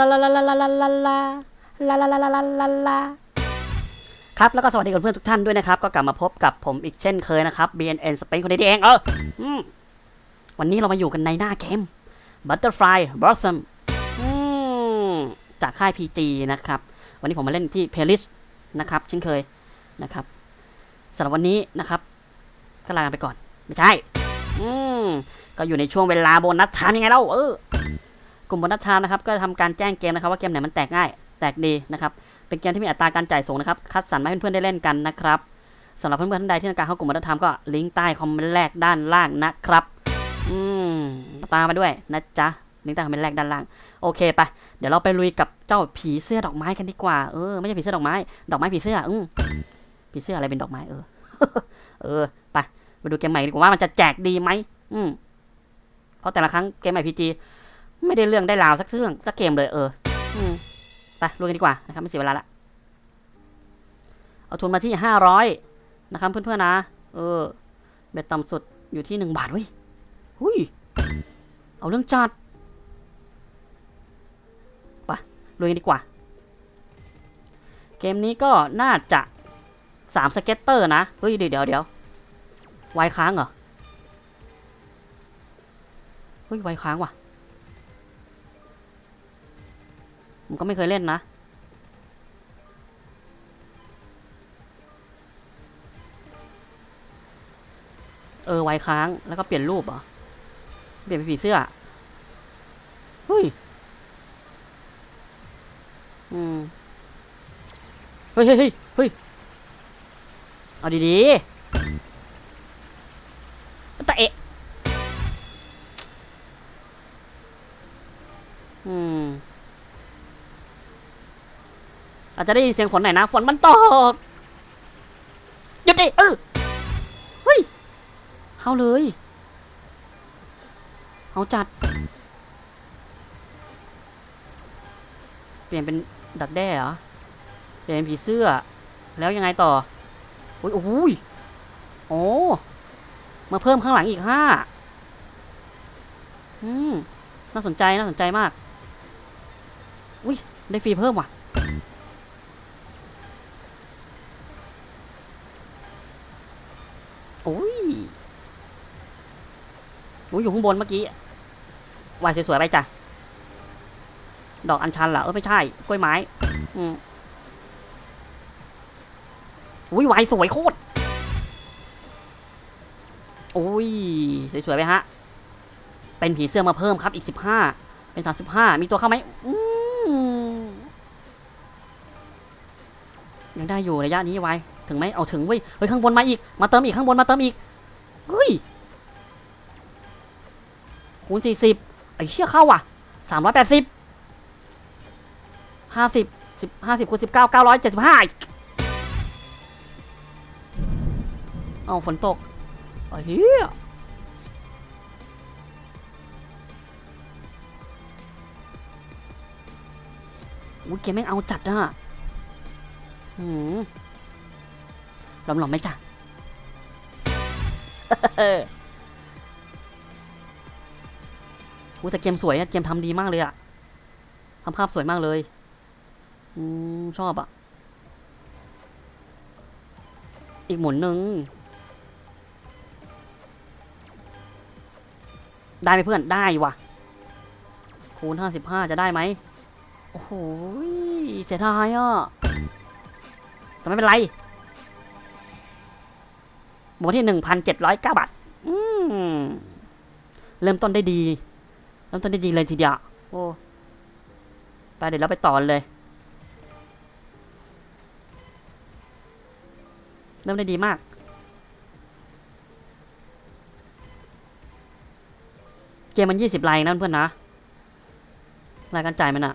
ลาลาลาลาลาลาลาลาลาลาลาลาลาลาลาครับ แล้วก็สวัสดีกับเพื่อนทุกท่านด้วยนะครับ ก็กลับมาพบกับผมอีกเช่นเคยนะครับ BNN Spain คนนี้เอง เออวันนี้เรามาอยู่กันในหน้าเกม Butterfly Blossom อืมจากค่าย PG นะครับ วันนี้ผมมาเล่นที่ p l a y l i s t นะครับ เช่นเคยนะครับสำหรับวันนี้นะครับ ก็ลากันไปก่อน ไม่ใช่ อืมก็อยู่ในช่วงเวลาโบนัสไทม์ยังไงเล่าเออ กลุ่มบนัสไทม์นะครับก็ทำการแจ้งเกมนะครับว่าเกมไหนมันแตกง่ายแตกดีนะครับเป็นเกมที่มีอัตราการจ่ายสูงนะครับคัดสรรมาให้เพื่อนๆได้เล่นกันนะครับสำหรับเพื่อนๆท่านใดที่ต้องการเข้ากลุ่มบนัสไทม์ก็ลิงก์ใต้คอมเมนต์แรกด้านล่างนะครับ อืมตามมาด้วยนะจ๊ะลิงก์ใต้คอมเมนต์แรกด้านล่างโอเคไปเดี๋ยวเราไปลุยกับเจ้าผีเสื้อดอกไม้กันดีกว่าเออไม่ใช่ผีเสื้อดอกไม้ ดอกไม้ผีเสื้ออืมผีเสื้ออะไรเป็นดอกไม้เออ เออไปมาดูเกมใหม่ดีกว่าว่ามันจะแจกดีไหมอืมเพราะแต่ละครั้งเกมใหม่พีจี ไม่ได้เรื่องได้ราวสักเรื่องสักเกมเลยเอออืมไปลุยกันดีกว่านะครับไม่เสียเวลาละเอาทุนมาที่ห้าร้อยนะครับเพื่อนๆนะ เออ เบ็ดต่ำสุดอยู่ที่หนึ่งบาทเว้ยหุยเอาเรื่องจัดไปลุยกันดีกว่า เกมนี้ก็น่าจะสามสเก็ตเตอร์นะ เฮ้ย เดี๋ยวเดี๋ยวเดี๋ยวไวค้างเหรอ เฮ้ยไวค้างว่ะ ผมก็ไม่เคยเล่นนะ เออไวค้างแล้วก็เปลี่ยนรูปเหรอ เปลี่ยนเป็นผีเสื้อ เฮ้ย อืม เฮ้ยเฮ้ยเฮ้ยเฮ้ยเอาดีๆ จจะได้ยินเสียงฝนหน่อยนะ ฝนมันตกหยุดดิเออเฮ้ย เข้าเลย เอาจัด เปลี่ยนเป็นดักแด้เหรอ เปลี่ยนเป็นผีเสื้อ แล้วยังไงต่อโอ้ยโอ้ยโอ้มาเพิ่มข้างหลังอีกห้าอืม น่าสนใจ น่าสนใจมาก อุ้ย ได้ฟรีเพิ่มว่ะ โอ้ยโอ้ยอยู่ข้างบนเมื่อกี้วายสวยๆไปจ้ะ ดอกอัญชันเหรอเออไม่ใช่ กล้วยไม้ อืมอุ้ยวายสวยโคตรโอ้ยสวยๆไปฮะ เป็นผีเสื้อมาเพิ่มครับอีกสิบห้าเป็นสามสิบห้ามีตัวเข้าไหมอืมยังได้อยู่ระยะนี้ไว้ ถึงไหมเอาถึงเว้ยเฮ้ยข้างบนมาอีก มาเติมอีกข้างบนมาเติมอีกเฮ้ย คูณสี่สิบไอ้เชี่ยเข้าว่ะสามร้อยแปดสิบห้าสิบสิบห้าสิบคูณสิบเก้าเก้าร้อยเจ็ดสิบห้าเอาฝนตกไอ้เหี้ยอุ้ยเกมแม่งเอาจัดอะหืมหลอมๆไหมจ๊ะ อู้แต่เกมสวยอะเกมทำดีมากเลยอะทำภาพสวยมากเลยอืมชอบอะอีกหมุนหนึ่งได้ไหมเพื่อนได้ว่ะคูณห้าสิบห้าจะได้ไหมโอ้โหเสียดายอะแต่ไม่เป็นไรหมดที่หนึ่งพันเจ็ดร้อยเก้าบาทเริ่มต้นได้ดี เริ่มต้นได้ดีเลยทีเดียวโอ้ไปเดี๋ยวเราไปต่อเลยเริ่มได้ดีมากเกมมันยี่สิบไลน์นะเพื่อนนะรายการจ่ายมันอะ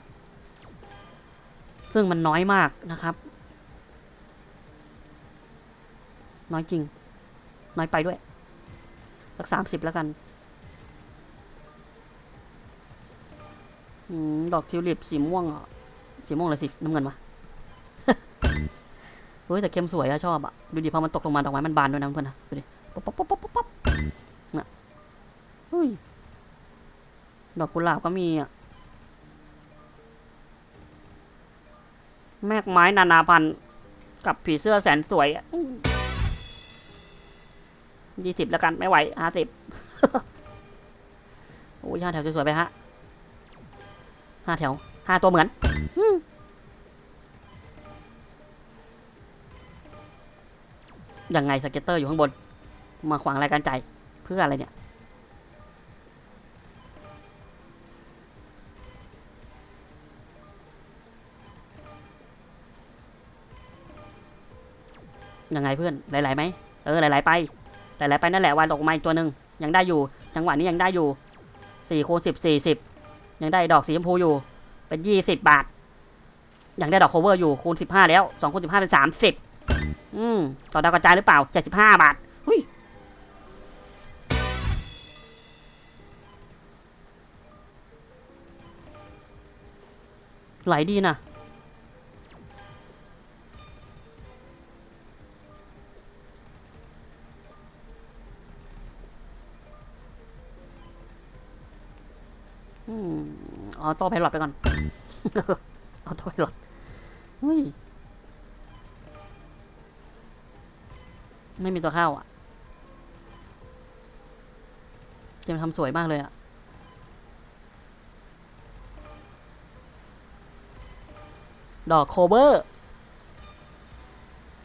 ซึ่งมันน้อยมากนะครับ น้อยจริง น้อยไปด้วย สักสามสิบแล้วกัน ดอกทิวลิปสีม่วงสีม่วงหรือสีน้ำเงินวะเฮ้ยแต่เกมสวยอะชอบอะดูดิพอมันตกลงมาดอกไม้มันบานด้วยนะเพื่อนนะดูดิป๊อปป๊อปป๊อปป๊อปป๊อปน่ะเฮ้ยดอกกุหลาบก็มีอะแมกไม้นานาพันธุ์กับผีเสื้อแสนสวยยี่สิบแล้วกันไม่ไหวห้าสิบโอ้ยห้าแถวสวยๆไปฮะ ห้าแถวห้าตัวเหมือนอืมยังไงสเก็ตเตอร์อยู่ข้างบน มาขวางรายการจ่ายเพื่ออะไรเนี่ยยังไงเพื่อน หลายๆไหมเออหลายๆไป หลายๆไปนั่นแหละวันตกมาอีกตัวหนึ่งยังได้อยู่ จังหวะนี้ยังได้อยู่สี่คูณสิบสี่สิบ ยังได้ดอกสีชมพูอยู่ เป็นยี่สิบบาท ยังได้ดอกโคเวอร์อยู่คูณสิบห้าแล้วสองคูณสิบห้าเป็นสามสิบอืม ต่อดาวกระจายหรือเปล่าเจ็ดสิบห้าบาทหุยไหลดีนะ อืมออโต้ไพลอตไปก่อนออโต้ไพลอตเฮ้ย ไม่มีตัวเข้าอะเจมทำสวยมากเลยอะดอกโคเบอร์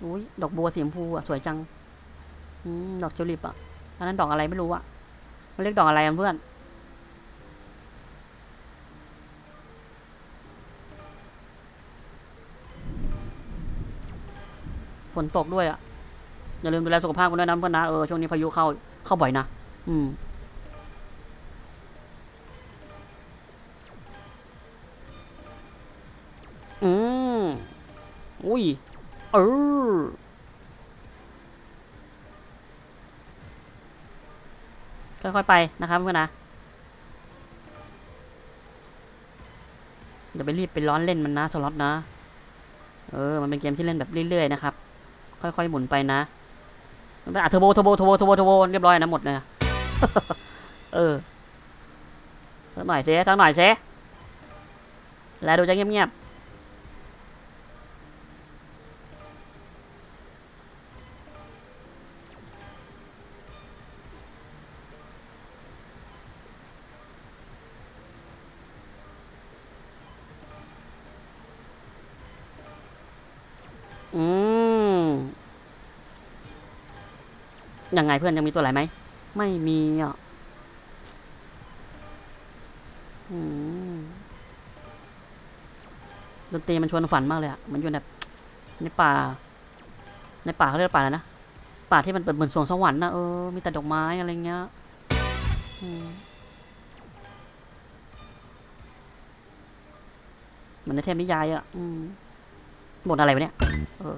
อุ้ยดอกบัวสีชมพูอะ สวยจัง อืม ดอกทิวลิปอะ อันนั้นดอกอะไรไม่รู้อะ มันเรียกดอกอะไรอะเพื่อน ฝนตกด้วยอะ อย่าลืมดูแลสุขภาพกันด้วยนะเพื่อนนะ เออ ช่วงนี้พายุเข้า เข้าบ่อยนะ อืม อืม อุ้ย เออค่อยๆไปนะครับเพื่อนนะอย่าไปรีบไปร้อนเล่นมันนะสล็อตนะ เออ มันเป็นเกมที่เล่นแบบเรื่อยๆนะครับ ค่อยๆหมุนไปนะเป็นอะเทอร์โบเทอร์โบเทอร์โบเทอร์โบเทอร์โบเรียบร้อยนะหมดเลยเออสักหน่อยเซสักหน่อยเซแล้วดูจะเงียบๆ ยังไงเพื่อนยังมีตัวไหนไหม ไม่มีอะดนตรีมันชวนฝันมากเลยอะ มันอยู่แบบในป่า ในป่าเขาเรียกป่าอะไรนะ ป่าที่มันเป็นเหมือนสวงสวรรค์นะเออ มีแต่ดอกไม้อะไรเงี้ยเหมือนในเทพนิยายอะอืมบทอะไรวะเนี่ย เออ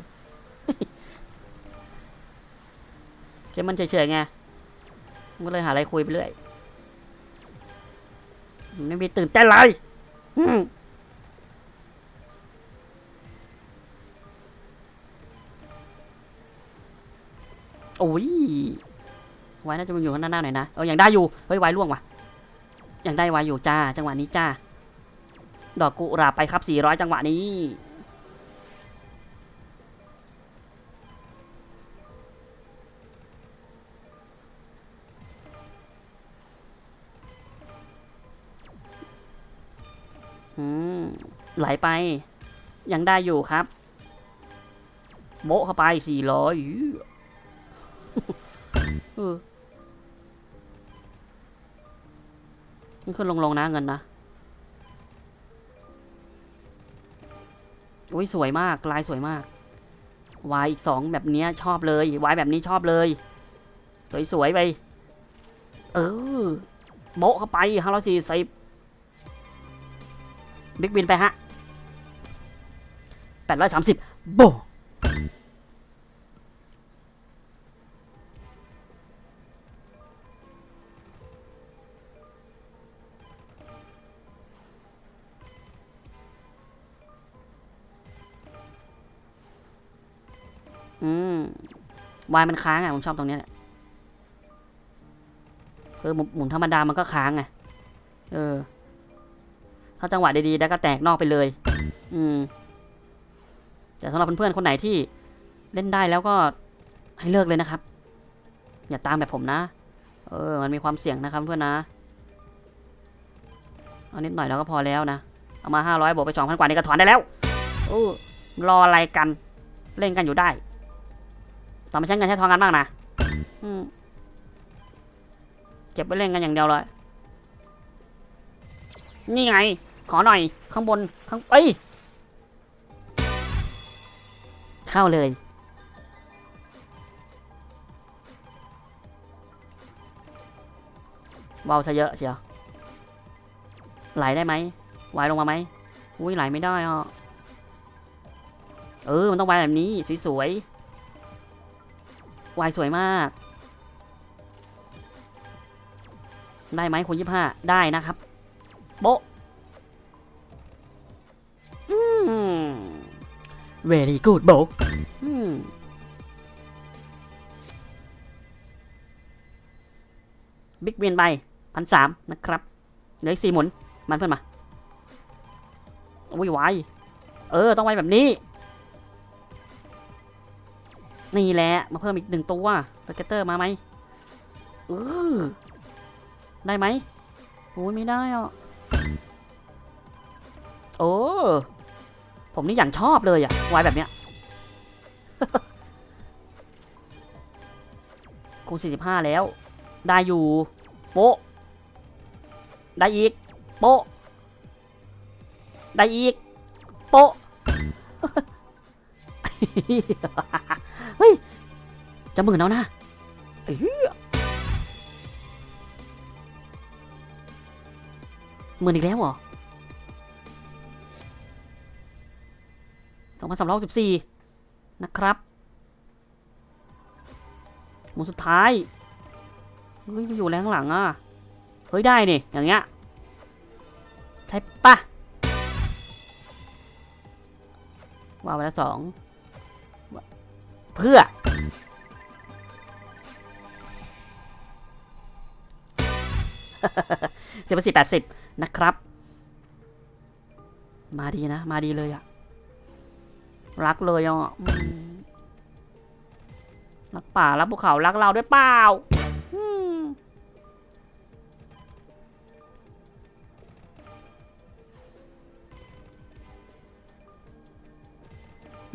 เกมมันเฉยๆไงมันก็เลยหาอะไรคุยไปเรื่อยไม่มีตื่นเต้นเลยอืมโอ้ยไว้น่าจะมันอยู่ข้างหน้าหน่อยนะ เอออยังได้อยู่ เฮ้ยไว้ล่วงว่ะอยังได้ไว้อยู่จ้า จังหวะนี้จ้า ดอกกุหลาบไปครับ400จังหวะนี้ ไหลไป ยังได้อยู่ครับ โบเข้าไป400เออนี่ขึ้นลงๆนะเงินนะอุ้ยสวยมากลายสวยมากวายอีกสองแบบนี้ชอบเลยวายแบบนี้ชอบเลย สวยๆไป เออโบเข้าไปห้าร้อยสี่สิบบิ๊กบินไปฮะ แปดร้อยสามสิบโบอืมวายมันค้างอะ ผมชอบตรงเนี้ยแหละคือหมหมุนธรรมดามันก็ค้างไงเออ ถ้าจังหวะดีๆ แล้วก็แตกนอกไปเลย อืม แต่สำหรับเพื่อนๆคนไหนที่เล่นได้แล้วก็ให้เลิกเลยนะครับ อย่าตามแบบผมนะ เออ มันมีความเสี่ยงนะครับเพื่อนนะ เอานิดหน่อยแล้วก็พอแล้วนะ เอามาห้าร้อยบวกไปสองพันกว่านี่ก็ถอนได้แล้วโอ้รออะไรกัน เล่นกันอยู่ได้ ต่อไปใช้เงินใช้ทองกันบ้างนะเก็บไว้เล่นกันอย่างเดียวเลย นี่ไง ขอหน่อย ข้างบน ข้าง เอ้ย เข้าเลย เบาซะเยอะเชียว ไหลได้ไหมไหวลงมาไหมอุ้ยไหลไม่ได้อะเออ มันต้องไหวแบบนี้ สวยๆไหวสวยมาก ได้ไหมคุณยี่ห้าได้นะครับ โบะ very good โบะอืมบิ๊กเวียนไปพันสามนะครับเหลืออีกสี่หมุน มันเพื่อนมาอุ้ยไวเออ ต้องไวแบบนี้ นี่แหละ มาเพิ่มอีกหนึ่งตัวสเกตเตอร์มาไหมเออได้ไหมโอ้ยไม่ได้อะโอ้ ผมนี่อย่างชอบเลยอะไวแบบเนี้ยคูณ45 แล้ว ได้อยู่ โปะได้อีก โปะได้อีก โปะเฮ้ย จะหมื่นแล้วนะหมื่นอีกแล้วเหรอ สองพันสามร้อยสิบสี่นะครับหมุนสุดท้ายเฮ้ยไปอยู่แรงข้างหลังอะ เฮ้ยได้นี่อย่างเงี้ย ใช่ปะว่าไปแล้วสอง เพื่อสิบสี่แปดสิบนะครับ มาดีนะ มาดีเลยอะ รักเลยอะอืมรักป่ารักภูเขารักเราด้วยเปล่าอ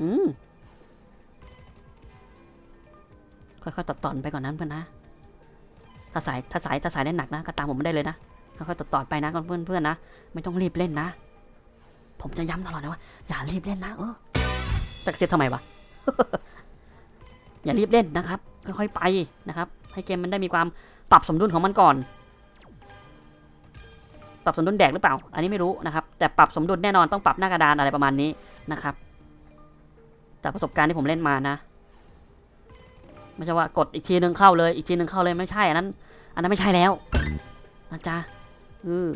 ืมค่อยๆตัดตอนไปก่อนนั้นเพื่อนนะถ้าสายถ้าสายถ้าสายเล่นหนักนะก็ตามผมไม่ได้เลยนะค่อยๆตัดตอนไปนะเพื่อนเพื่อนๆนะไม่ต้องรีบเล่นนะ ผมจะย้ำตลอดนะว่าอย่ารีบเล่นนะเออ จะเซฟทำไมวะ อย่ารีบเล่นนะครับ ค่อยๆไปนะครับ ให้เกมมันได้มีความปรับสมดุลของมันก่อน ปรับสมดุลแดกหรือเปล่า อันนี้ไม่รู้นะครับ แต่ปรับสมดุลแน่นอนต้องปรับหน้ากระดานอะไรประมาณนี้นะครับ จากประสบการณ์ที่ผมเล่นมานะไม่ใช่ว่ากดอีกทีหนึ่งเข้าเลย อีกทีหนึ่งเข้าเลยไม่ใช่อันนั้น อันนั้นไม่ใช่แล้วนะจ๊ะเออ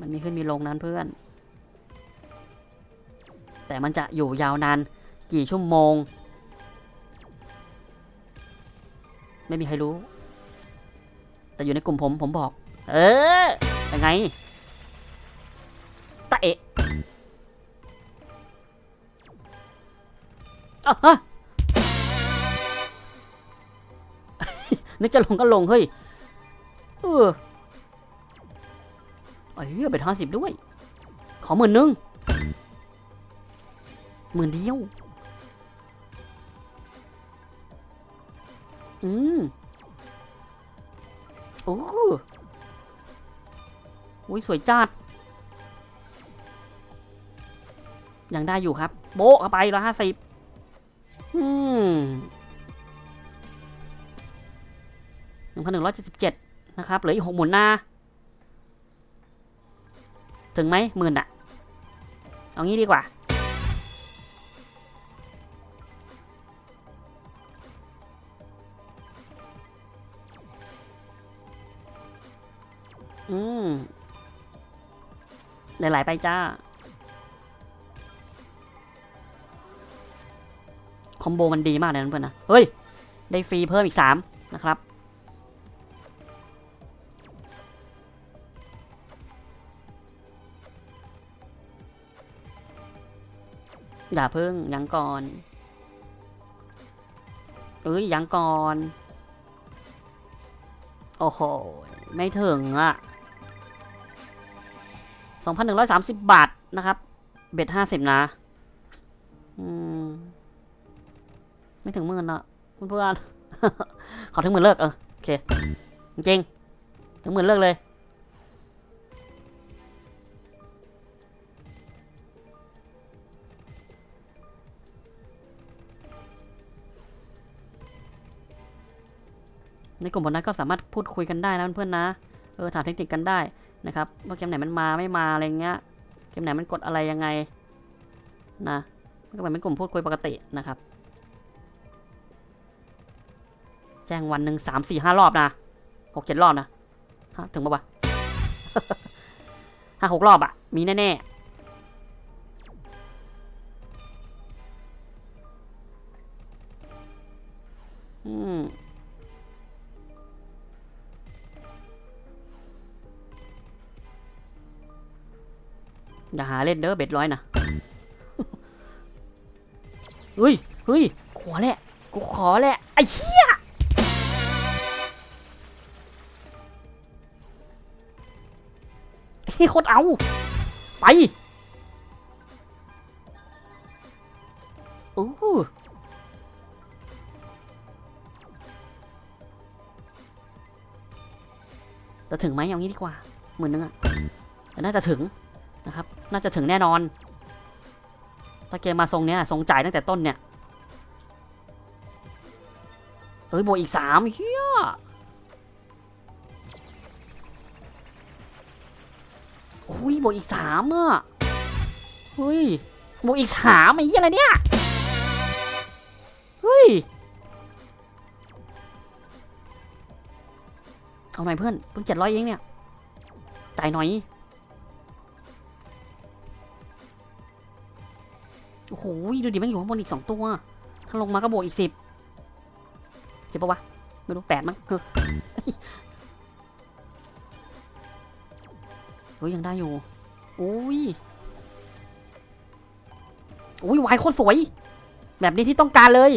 มันมีขึ้นมีลงนั้นเพื่อน แต่มันจะอยู่ยาวนานกี่ชั่วโมง ไม่มีใครรู้ แต่อยู่ในกลุ่มผมผมบอก เออยังไงตะเอะอะนึกจะลงก็ลงเฮ้ย เออเอ้ยเป็นห้าสิบด้วย ขอหมื่นนึง หมื่นเดียว อืม โอ้อุ้ยสวยจัด ยังได้อยู่ครับ โบ๊ะเข้าไปร้อยห้าสิบอืมหนึ่งพันหนึ่งร้อยเจ็ดสิบเจ็ดนะครับ เหลืออีกหกหมุนหน้า ถึงไหมหมื่นอะเอางี้ดีกว่า หลายๆไปจ้า คอมโบมันดีมากเลยนะเพื่อนนะ เฮ้ย ได้ฟรีเพิ่มอีกสามนะครับอย่าเพิ่งยังก่อน เอ้ยยังก่อน โอ้โห ไม่ถึงอะ 2,130 บาทนะครับ เบ็ด50นะ อืม ไม่ถึงหมื่นอะเพื่อนขอถึงหมื่นเลิกเออโอเค จริงถึงหมื่นเลิกเลยในกลุ่มบนนั้นก็สามารถพูดคุยกันได้นะเพื่อนๆนะ ออถามเทคนิคกันได้นะครับว่าเกมไหนมันมาไม่มาอะไรเงี้ยเกมไหนมันกดอะไรยังไงนะมันก็เหมือนเป็นกลุ่มพูดคุยปกตินะครับ แจ้งวันหนึ่งสามสี่ห้ารอบนะหกเจ็ดรอบนะฮะถึงปะวะห้าหกรอบอะมีแน่ๆ อย่าหาเล่นเด้อเบ็ดร้อยนะเฮ้ยเฮ้ยขอแหละ กูขอแหละ ไอ้เหี้ยเฮ้โคตรเอา ไปอู้หูจะถึงไหมเอางี้ดีกว่าหมื่นนึงอะน่าจะถึงนะครับ น่าจะถึงแน่นอน ถ้าเกมมาทรงเนี้ยทรงจ่ายตั้งแต่ต้นเนี่ยเอ้ยบวกอีกสามเฮียโอ้ยบวกอีกสามอะเฮ้ยบวกอีกสามไอ้เหี้ยอะไรเนี่ย เฮ้ย เอาหน่อยเพื่อน เพิ่งเจ็ดร้อยเองเนี่ย จ่ายหน่อย โอ้โหดูดิมันอยู่ข้างบนอีกสองตัว ถ้าลงมาก็บวกอีกสิบเสิบปะวะ ไม่รู้แปดมั้งเออเฮ้ยยังได้อยู่โอ้ยโอ้ยวายโคตรสวย แบบนี้ที่ต้องการเลย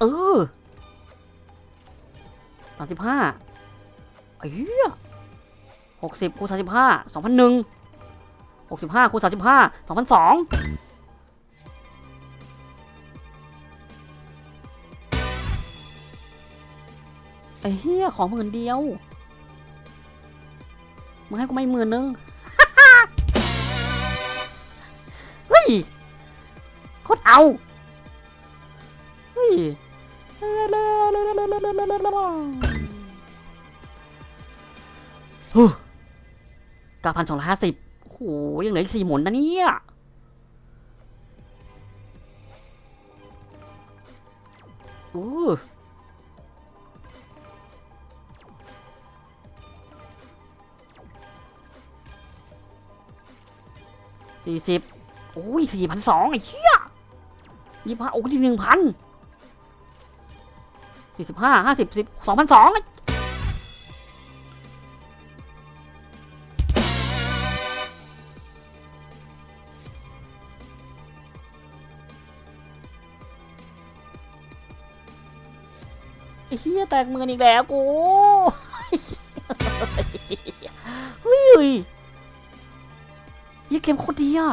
เออสามสิบห้าเอ้ยหกสิบคูณสามสิบห้าสองพันหนึ่งหกสิบห้าคูณสามสิบห้าสองพันสอง ไอ้เหี้ยของหมื่นเดียว มึงให้กูไม่หมื่นนึงเฮ้ยโคตรเอาเฮ้ยเก้าพันสองร้อยห้าสิบโหยังเหลืออีกสี่หมุนนะเนี่ยโอ้ สี่สิบโอ้ยสี่พันสองไอ้เหี้ยยี่ห้าโอ้ยหนึ่งพันสี่สิบห้าห้าสิบสิบสองพันสองไอ้เหี้ยแตกเมือนอีกแล้วกูเฮ้ย เกมโคตรดีอะ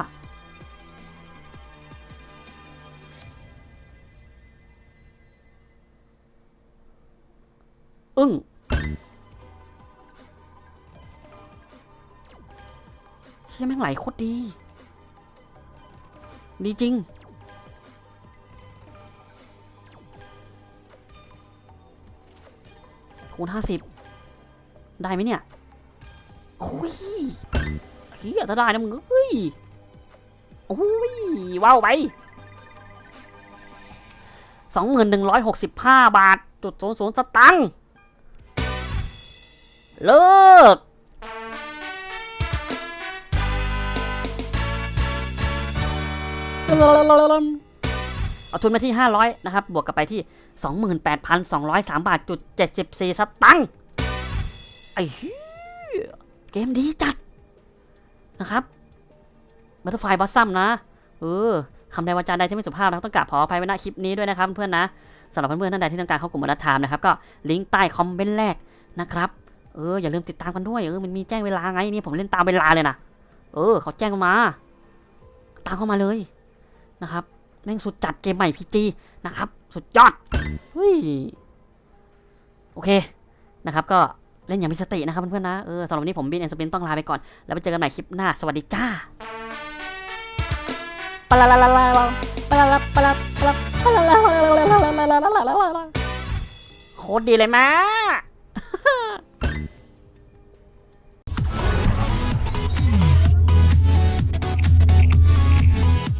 อึ้งเฮียแม่งไหลโคตรดี ดีจริง คูณห้าสิบได้ไหมเนี่ยโอ้ย เฮียถ้าได้นะมึงเฮ้ยโอ้ยว้าวไปสองหมื่นหนึ่งร้อยหกสิบห้าบาทจุดศูนย์ศูนย์สตังค์เลิกเอาทุนมาที่ 500 นะครับ บวกกับไปที่ 28,203 บาทจุด74 สตังค์ไอ้เหี้ยเกมดีจัด นะครับบัตเตอร์ไฟบอสซัมนะ เออคำใดวาจาใดที่ไม่สุภาพนะครับต้องกราบขออภัยไว้ณคลิปนี้ด้วยนะครับเพื่อนนะสำหรับเพื่อนๆท่านใดที่ต้องการเข้ากลุ่มอนัตถามนะครับก็ลิงก์ใต้คอมเมนต์แรกนะครับเอออย่าลืมติดตามกันด้วยเออมันมีแจ้งเวลาไงนี่ผมเล่นตามเวลาเลยนะเออเขาแจ้งมา ตามเข้ามาเลยนะครับแม่งสุดจัดเกมใหม่พีจีนะครับ สุดยอดเฮ้ยโอเคนะครับก็ เล่นอย่างมีสตินะครับเพื่อนๆนะ เออสำหรับวันนี้ผมบินเอ็นสปินต้องลาไปก่อน แล้วไปเจอกันใหม่คลิปหน้า สวัสดีจ้าปลาลาลาลาลาปะลาลาปลาปลาปลาลาลาลาลาลาลาลาลาโคตรดีเลยแม่